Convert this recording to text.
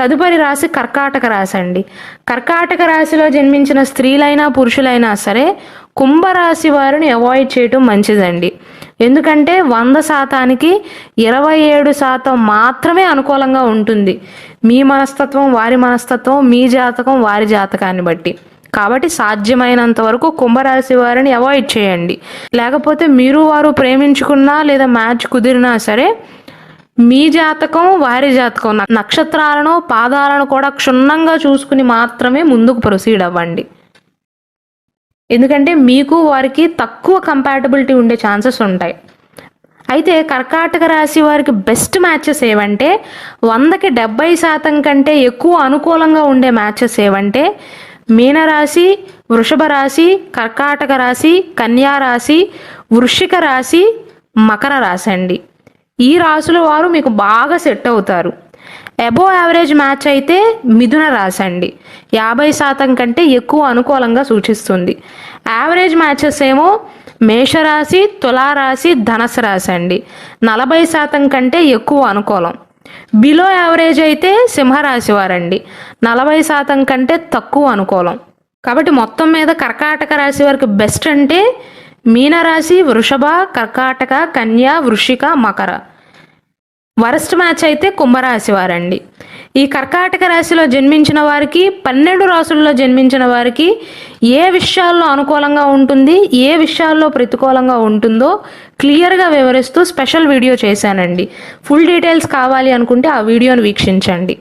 తదుపరి రాశి కర్కాటక రాశి అండి. కర్కాటక రాశిలో జన్మించిన స్త్రీలైనా పురుషులైనా సరే కుంభరాశి వారిని అవాయిడ్ చేయటం మంచిదండి. ఎందుకంటే వంద శాతానికి ఇరవై ఏడు శాతం మాత్రమే అనుకూలంగా ఉంటుంది. మీ మనస్తత్వం వారి మనస్తత్వం మీ జాతకం వారి జాతకాన్ని బట్టి. కాబట్టి సాధ్యమైనంత వరకు కుంభరాశి వారిని అవాయిడ్ చేయండి. లేకపోతే మీరు వారు ప్రేమించుకున్నా లేదా మ్యాచ్ కుదిరినా సరే మీ జాతకం వారి జాతకం నక్షత్రాలను పాదాలను కూడా క్షుణ్ణంగా చూసుకుని మాత్రమే ముందుకు ప్రొసీడ్ అవ్వండి. ఎందుకంటే మీకు వారికి తక్కువ కంపాటబిలిటీ ఉండే ఛాన్సెస్ ఉంటాయి. అయితే కర్కాటక రాశి వారికి బెస్ట్ మ్యాచెస్ ఏవంటే వందకి డెబ్బై శాతం కంటే ఎక్కువ అనుకూలంగా ఉండే మ్యాచెస్ ఏవంటే మీనరాశి వృషభ రాశి కర్కాటక రాశి కన్యా రాశి వృషిక రాశి మకర రాశి అండి. ఈ రాసుల వారు మీకు బాగా సెట్ అవుతారు. అబో యావరేజ్ మ్యాచ్ అయితే మిథున రాశి అండి. యాభై శాతం కంటే ఎక్కువ అనుకూలంగా సూచిస్తుంది. యావరేజ్ మ్యాచెస్ ఏమో మేషరాశి తులారాశి ధనసు రాశి అండి. నలభై శాతం కంటే ఎక్కువ అనుకూలం. బిలో యావరేజ్ అయితే సింహరాశి వారండి. నలభై శాతం కంటే తక్కువ అనుకూలం. కాబట్టి మొత్తం మీద కర్కాటక రాశి వారికి బెస్ట్ అంటే మీనరాశి వృషభ కర్కాటక కన్య వృషిక మకర. వరస్ట్ మ్యాచ్ అయితే కుంభరాశి వారండి. ఈ కర్కాటక రాశిలో జన్మించిన వారికి పన్నెండు రాసుల్లో జన్మించిన వారికి ఏ విషయాల్లో అనుకూలంగా ఉంటుంది ఏ విషయాల్లో ప్రతికూలంగా ఉంటుందో క్లియర్గా వివరిస్తూ స్పెషల్ వీడియో చేశానండి. ఫుల్ డీటెయిల్స్ కావాలి అనుకుంటే ఆ వీడియోను వీక్షించండి.